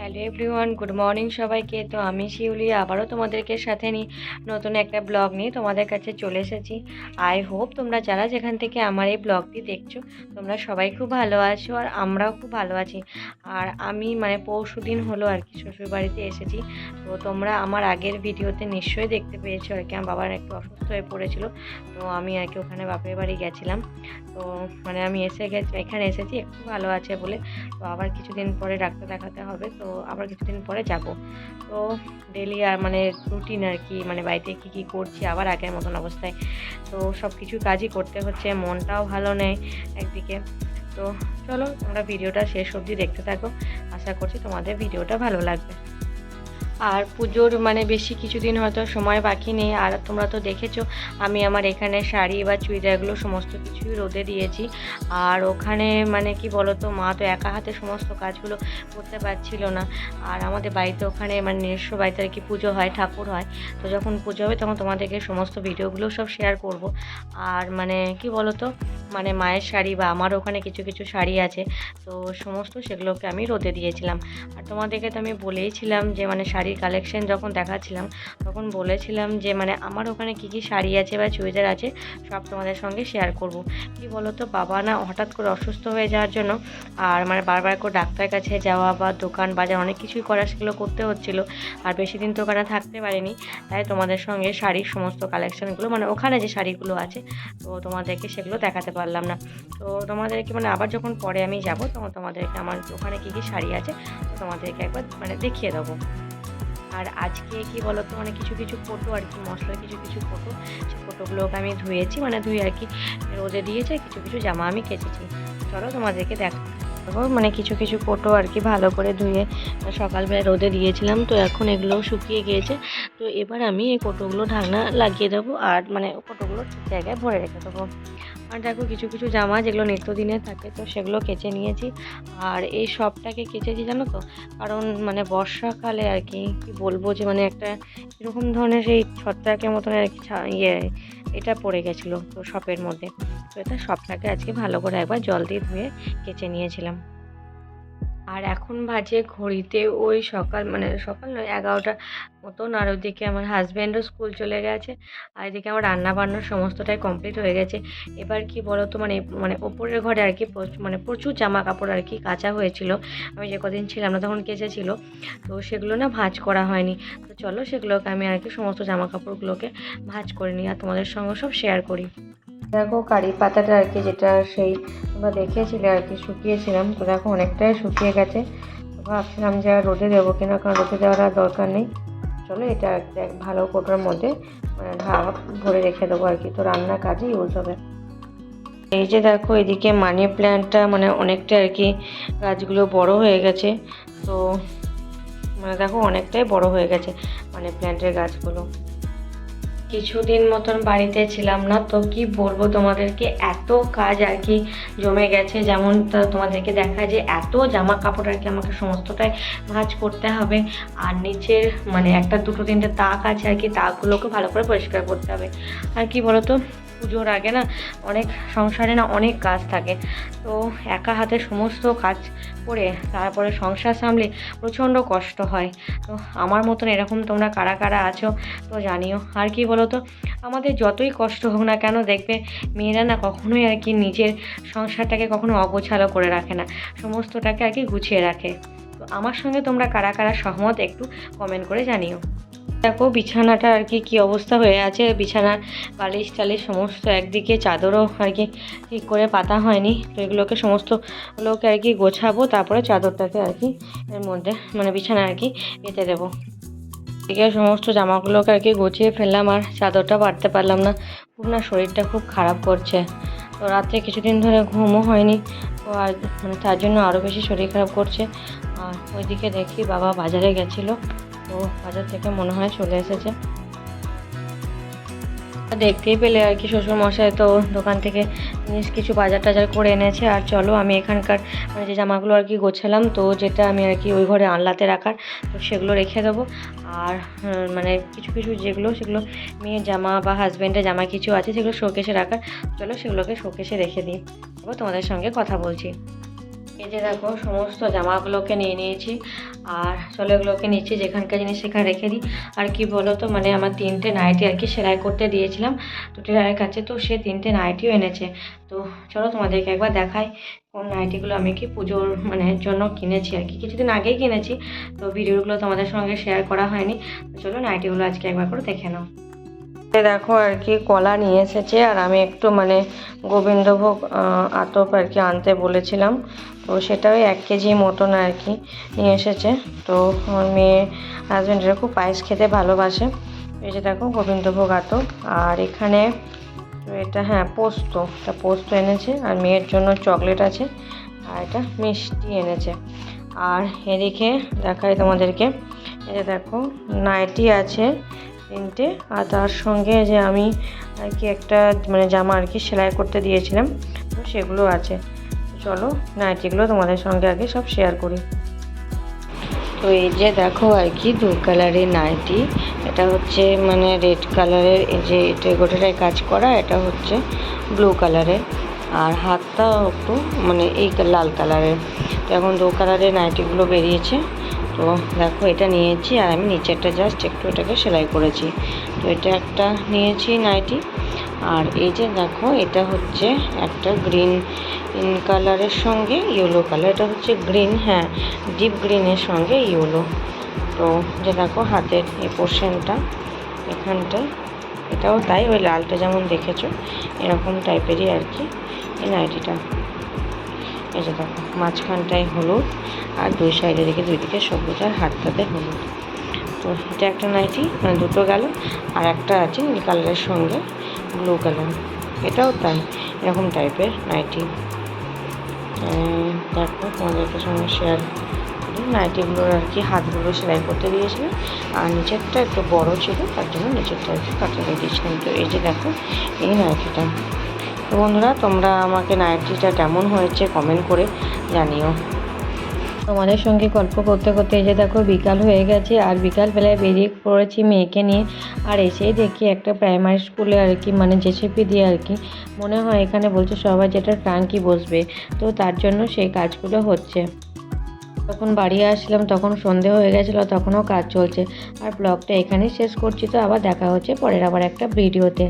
Hello everyone, good morning সবাইকে। তো আমি শিউলি, আবারও তোমাদেরকে সাথে নিয়ে নতুন একটা ব্লগ নিয়ে তোমাদের কাছে চলে এসেছি। আই হোপ তোমরা যারা যেখান থেকে আমার এই ব্লগটি দেখছ, তোমরা সবাই খুব ভালো আছো আর আমরাও খুব ভালো আছি। আর আমি মানে পরশু দিন হলো আর কি শ্বশুরবাড়িতে এসেছি। তো তোমরা আমার আগের ভিডিওতে নিশ্চয়ই দেখতে পেয়েছ আর কি। আমার বাবার একটু অসুস্থ হয়ে পড়েছিল, তো আমি আর কি ওখানে বাপের বাড়ি গেছিলাম। তো মানে আমি এসে গেছি, এখানে এসেছি, একটু ভালো আছে বলে। তো আবার কিছুদিন পরে ডাক্তার দেখাতে হবে। তো আবার কিছুদিন পরে যাব। তো ডেলি আর মানে রুটিন আর কি মানে বাড়িতে কী কী করছি, আবার আগের মতন অবস্থায়। তো সব কিছু কাজই করতে হচ্ছে, মনটাও ভালো নেই একদিকে। তো চলো, তোমরা ভিডিওটা শেষ অবধি দেখতে থাকো। আশা করছি তোমাদের ভিডিওটা ভালো লাগবে। আর পুজোর মানে বেশি কিছুদিন হয়তো সময় বাকি নেই। আর তোমরা তো দেখেছ, আমি আমার এখানে শাড়ি বা চুড়িদারগুলো সমস্ত কিছুই রোদে দিয়েছি। আর ওখানে মানে কি বলতো, মা তো একা হাতে সমস্ত কাজগুলো করতে পারছিল না। আর আমাদের বাড়িতে ওখানে মানে নিজস্ব বাড়িতে আর কি পুজো হয়, ঠাকুর হয়। তো যখন পুজো হবে তখন তোমাদেরকে সমস্ত ভিডিওগুলো সব শেয়ার করব। আর মানে কি বলতো মানে মায়ের শাড়ি বা আমার ওখানে কিছু কিছু শাড়ি আছে, তো সমস্ত সেগুলোকে আমি রোদে দিয়েছিলাম। আর তোমাদেরকে তো আমি বলেইছিলাম যে মানে শাড়ির কালেকশন যখন দেখাচ্ছিলাম, তখন বলেছিলাম যে মানে আমার ওখানে কী কী শাড়ি আছে বা চুড়িদার আছে, সব তোমাদের সঙ্গে শেয়ার করব। কি বলো তো বাবা না হঠাৎ করে অসুস্থ হয়ে যাওয়ার জন্য, আর মানে বারবার করে ডাক্তারের কাছে যাওয়া বা দোকান বাজার অনেক কিছুই করা সেগুলো করতে হচ্ছিল, আর বেশি দিন তো ওখানে থাকতে পারিনি। তাই তোমাদের সঙ্গে শাড়ির সমস্ত কালেকশনগুলো মানে ওখানে যে শাড়িগুলো আছে, তো তোমাদেরকে সেগুলো দেখাতে পারলাম না। তো তোমাদেরকে মানে আবার যখন পরে আমি যাব তখন তোমাদেরকে আমার ওখানে কী কী শাড়ি আছে তোমাদেরকে একবার মানে দেখিয়ে দেবো। আর আজকে কি বলতো মানে কিছু কিছু ফটো আর কি, মশলার কিছু কিছু ফটো সেই ফটোগুলোকে আমি ধুয়েছি মানে ধুয়ে আর কি রোদে দিয়েছে কিছু কিছু জামা আমি কেচেছি। চলো তোমাদেরকে দেখ মানে কিছু কিছু ফটো আর কি ভালো করে ধুয়ে সকালবেলা রোদে দিয়েছিলাম, তো এখন এগুলোও শুকিয়ে গিয়েছে। তো এবার আমি এই ফটোগুলো ঢাকনা লাগিয়ে দেবো, আর মানে ফটোগুলো ঠিক জায়গায় ভরে রেখে দেবো। আর দেখো কিছু কিছু জামা যেগুলো নিত্যদিনে থাকে, তো সেগুলো কেচে নিয়েছি। আর এই সবটাকে কেচেছি জানো তো? কারণ মানে বর্ষাকালে আর কি, কী বলব যে মানে একটা এরকম ধরনের সেই ছত্রাকের মতন আর কি ইয়ে এটা পড়ে গেছিল তো শপের মধ্যে। তো এটা সবটাকে আজকে ভালো করে একবার জল দিয়ে ধুয়ে কেচে নিয়েছিলাম। আর এখন বাজে ঘড়িতে ওই সকাল মানে সকাল নয় এগারোটা মতন। আর ওদিকে আমার হাজব্যান্ডও স্কুল চলে গেছে, আর এদিকে আমার রান্না বান্নার সমস্তটাই কমপ্লিট হয়ে গেছে। এবার কি বলো তো মানে মানে ওপরের ঘরে আর কি মানে প্রচুর জামা কাপড় আর কি কাঁচা হয়েছিল। আমি যে কদিন ছিলাম না তখন কেচেছিল তো সেগুলো না ভাঁজ করা হয়নি। তো চলো সেগুলোকে আমি আর কি সমস্ত জামা কাপড়গুলোকে ভাঁজ করে নিই আর তোমাদের সঙ্গে সব শেয়ার করি। দেখো কারি পাতাটা আর কি যেটা সেই তোমরা দেখেছিলে আর কি শুকিয়েছিলাম, তো দেখো অনেকটাই শুকিয়ে গেছে। ভাবছিলাম যে আর রোদে দেবো কিনা, কারণ রোদে দেওয়ার আর দরকার নেই। চলো এটা এক ভালো কোটোর মধ্যে মানে ঢাক ভরে রেখে দেবো আর কি, তো রান্নার কাজে ইউজ হবে। এই যে দেখো এদিকে মানি প্ল্যান্টটা মানে অনেকটা আর কি গাছগুলো বড় হয়ে গেছে। তো মানে দেখো অনেকটাই বড় হয়ে গেছে মানে প্ল্যান্টের গাছগুলো। কিছুদিন মতন বাড়িতে ছিলাম না, তো কি বলব তোমাদেরকে? এত কাজ আর কি জমে গেছে, যেমন তোমাদেরকে দেখা যে এত জামা কাপড় আর কি আমাকে সমস্তটাই ভাঁজ করতে হবে। আর নিচের মানে একটা দুটো তিনটে তাক আছে আর কি, তাকগুলোকে ভালো করে পরিষ্কার করতে হবে। আর কি বলতো? পুজোর আগে না অনেক সংসারে না অনেক কাজ থাকে। তো একা হাতে সমস্ত কাজ করে তারপরে সংসার সামলে প্রচণ্ড কষ্ট হয়। তো আমার মতন এরকম তোমরা কারা কারা আছো তো জানিও। আর কি বলো তো আমাদের যতই কষ্ট হোক না কেন দেখবে মেয়েরা না কখনোই আর কি নিজের সংসারটাকে কখনো অগোছালো করে রাখে না। সমস্তটাকে আর কি গুছিয়ে রাখে। তো আমার সঙ্গে তোমরা কারা কারা সহমত একটু কমেন্ট করে জানিও। দেখো, বিছানাটা আর কি, কী অবস্থা হয়ে আছে। বিছানার বালিশ টালিশ সমস্ত একদিকে চাদরও আর কি ঠিক করে পাতা হয়নি। তো এগুলোকে সমস্ত লোকে আর কি গোছাবো, তারপরে চাদরটাকে আর কি এর মধ্যে মানে বিছানা আর কি পেতে দেবো। এদিকে সমস্ত জামাগুলোকে আর কি গুছিয়ে ফেললাম, আর চাদরটা পারতে পারলাম না। খুব না শরীরটা খুব খারাপ করছে। তো রাত্রে কিছুদিন ধরে ঘুমও হয়নি, তো আর মানে তার জন্য আরও বেশি শরীর খারাপ করছে। আর ওইদিকে দেখি বাবা বাজারে গেছিল। তো বাজার থেকে মনে হয় চলে এসেছে। দেখতেই পেলে আর কি শ্বশুর মশাই তো দোকান থেকে জিনিস কিছু বাজার টাজার করে এনেছে। আর চলো আমি এখানকার মানে যে জামাগুলো আর কি গোছালাম, তো যেটা আমি আর কি ওই ঘরে আনলাতে রাখার, তো সেগুলো রেখে দেবো। আর মানে কিছু কিছু যেগুলো, সেগুলো মেয়ের জামা বা হাজব্যান্ডের জামা কিছু আছে, সেগুলো শোকেশে রাখার। চলো সেগুলোকে শোকেশে রেখে দিই। তারপর তোমাদের সঙ্গে কথা বলছি। এই যে দেখো, সমস্ত জামাগুলোকে নিয়ে নিয়েছি। আর চলো এগুলোকে যেখানকার জিনিস সেখানে রেখে দিই। আর কি বলো তো মানে আমার তিনটে নাইটি আর কি সেলাই করতে দিয়েছিলাম তো টেলারের কাছে, তো সে তিনটে নাইটিও এনেছে। তো চলো তোমাদেরকে একবার দেখাই কোন নাইটিগুলো আমি কি পুজোর মানে জন্য কিনেছি আর কি। কিছুদিন আগেই কিনেছি, তো ভিডিওগুলো তোমাদের সঙ্গে শেয়ার করা হয়নি। তো চলো নাইটিগুলো আজকে একবার করে দেখে নাও। দেখো আর কি, কলা নিয়ে এসেছে আর আমি একটু মানে গোবিন্দভোগ আতপ আর কি আনতে বলেছিলাম। তো সেটাও এক কেজি মতন আর কি নিয়ে এসেছে। তো আমার মেয়ে হাজব্যান্ডের খুব পায়েস খেতে ভালোবাসে। এই যে দেখো গোবিন্দভোগ আতপ আর এখানে তো এটা হ্যাঁ পোস্ত। এটা পোস্ত এনেছে আর মেয়ের জন্য চকলেট আছে আর এটা মিষ্টি এনেছে। আর এদিকে দেখাই তোমাদেরকে। এই যে দেখো নাইটি আছে তিনটে। আর তার সঙ্গে যে আমি আর কি একটা মানে জামা আর কি সেলাই করতে দিয়েছিলাম তো সেগুলো আছে। চলো, নাইটিগুলো তোমাদের সঙ্গে আগে সব শেয়ার করি। তো এই যে দেখো আর কি দু কালারের নাইটি। এটা হচ্ছে মানে রেড কালারের এই যে এটা গোটাটায় কাজ করা, এটা হচ্ছে ব্লু কালারের আর হাতটা একটু মানে এই লাল কালারের তো এখন দু কালারের নাইটিগুলো বেরিয়েছে। তো দেখো, এটা নিয়েছি আর আমি নিচেরটা জাস্ট একটু এটাকে সেলাই করেছি। তো এটা একটা নিয়েছি নাইটি। আর এই যে দেখো, এটা হচ্ছে একটা গ্রিন কালারের সঙ্গে ইয়েলো কালার। এটা হচ্ছে গ্রিন হ্যাঁ ডিপ গ্রিনের সঙ্গে ইয়েলো। তো যে দেখো, হাতের এই পোর্শনটা, এখানটায়। এটাও তাই, ওই লালটা যেমন দেখেছ, এরকম টাইপেরই আর কি, এই নাইটিটা। এই যে দেখো, মাঝখানটায় হলুদ আর দুই সাইডে দিকে, দুই দিকে সবুজ আর হাতটাতে হলুদ। তো এটা একটা নাইটি মানে দুটো গেল, আর একটা আছে নীল কালারের সঙ্গে ব্লু কালার। এটাও তাই, এরকম টাইপের নাইটি। দেখো তোমাদেরকে সঙ্গে শেয়ার নাইটিগুলোর আর কি হাতগুলো সেলাই করতে দিয়েছিলাম আর নিচেরটা একটু বড় ছিল, তার জন্য নিচেরটা একটু কাটিয়ে দিয়েছিলাম। তো এই যে দেখো, এই নাইটিটা। তো বন্ধুরা, তোমরা আমাকে নাইটিটা কেমন হয়েছে কমেন্ট করে জানিও। তোমাদের সঙ্গে গল্প করতে করতে যে দেখো, বিকাল হয়ে গেছে, আর বিকাল বেলায় বেরিয়ে পড়েছি মেয়েকে নিয়ে। আর এসেই দেখি একটা প্রাইমারি স্কুলে আর কি মানে জেসিপি দিয়ে আর কি। মনে হয় এখানে বলছে সবাই যেটা টাঙ্কি বসবে। তো তার জন্য সেই কাজগুলো হচ্ছে। যখন বাড়ি আসলাম, তখন সন্ধে হয়ে গেছিল, তখনও কাজ চলছে। আর ব্লগটা এখানেই শেষ করছি, তো আবার দেখা হচ্ছে পরের আবার একটা ভিডিওতে